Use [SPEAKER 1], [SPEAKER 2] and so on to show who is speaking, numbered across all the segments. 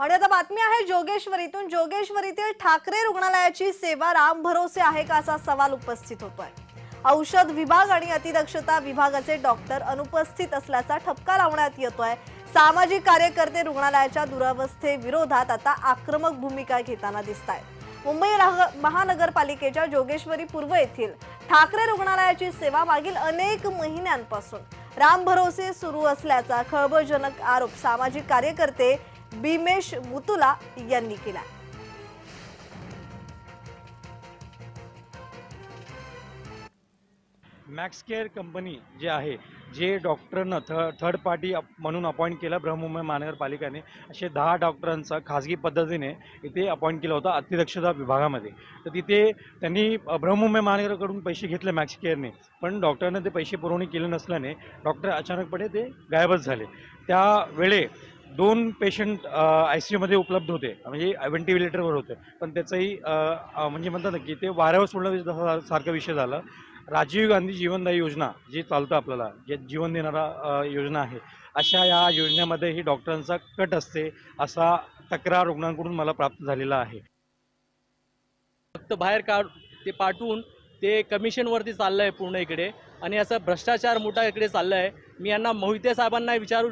[SPEAKER 1] आणि आता बातमी आहे जोगेश्वरीतून. जोगेश्वरीतील ठाकरे रुग्णालयाची सेवा राम भरोसे आहे का असा सवाल उपस्थित होतोय. औषध विभाग आणि अतिदक्षता विभागाचे डॉक्टर अनुपस्थित असल्याचा ठपका लावण्यात येतोय. सामाजिक कार्यकर्ते रुग्णालयाच्या दुरावस्थेविरोधात आता आक्रमक भूमिका घेताना दिसत आहेत मुंबई राह- महानगरपालिकेच्या जोगेश्वरी पूर्व येथील ठाकरे रुग्णालयाची सेवा मागील अनेक महिन्यांपासून. राम भरोसे सुरू असल्याचा खळबळजनक आरोप सामाजिक कार्यकर्ते भीमेश मुतुला यांनी केला.
[SPEAKER 2] मॅक्सकेअर कंपनी जे आहे जे डॉक्टरनं थ थर्ड पार्टी अप- म्हणून अपॉइंट केलं बृहमुंबई महानगरपालिकेने असे दहा डॉक्टरांचा खाजगी पद्धतीने इथे अपॉइंट केलं होतं अतिदक्षता विभागामध्ये. तर तिथे त्यांनी बृहमुंबई महानगरकडून पैसे घेतले मॅक्स केअरने पण डॉक्टरनं ते पैसे पुरवणी केले नसल्याने डॉक्टर अचानकपणे ते गायबच झाले. त्यावेळे दोन पेशंट आय सी यूमध्ये उपलब्ध होते. म्हणजे व्हेंटिलेटरवर होते. पण त्याचंही म्हणजे म्हणतात ना की ते वाऱ्यावर सोडलं जसं सारखा विषय झाला. राजीव गांधी जीवनदायी योजना जी चालतं आपल्याला जे जीवन देणारा योजना आहे अशा या योजनेमध्ये ही डॉक्टरांचा कट असते असा तक्रार रुग्णांकडून मला प्राप्त झालेला आहे.
[SPEAKER 3] फक्त बाहेर काढ ते पाठवून ते कमिशनवरती चाललं आहे पूर्ण इकडे. आणि असं भ्रष्टाचार मोठा इकडे चाललं आहे मी यांना मोहिते साहेबांना विचारू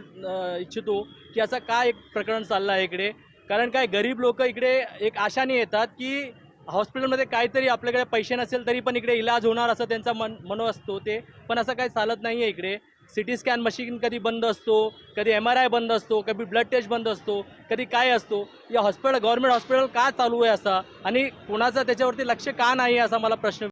[SPEAKER 3] इच्छितो की असं काय एक प्रकरण चाललं आहे इकडे. कारण काय गरीब लोक इकडे एक आशाने येतात की हॉस्पिटलमध्ये काहीतरी आपल्याकडे पैसे नसेल तरी पण इकडे इलाज होणार असं त्यांचा मन मनो असतो ते. पण असं काही चालत नाही आहे इकडे. सी टी स्कॅन मशीन कधी बंद असतो कधी एम आर आय बंद असतो कधी ब्लड टेस्ट बंद असतो कधी काय असतो. या हॉस्पिटल गव्हर्मेंट हॉस्पिटल का चालू आहे असा? आणि कोणाचं त्याच्यावरती लक्ष का नाही आहे असा मला प्रश्न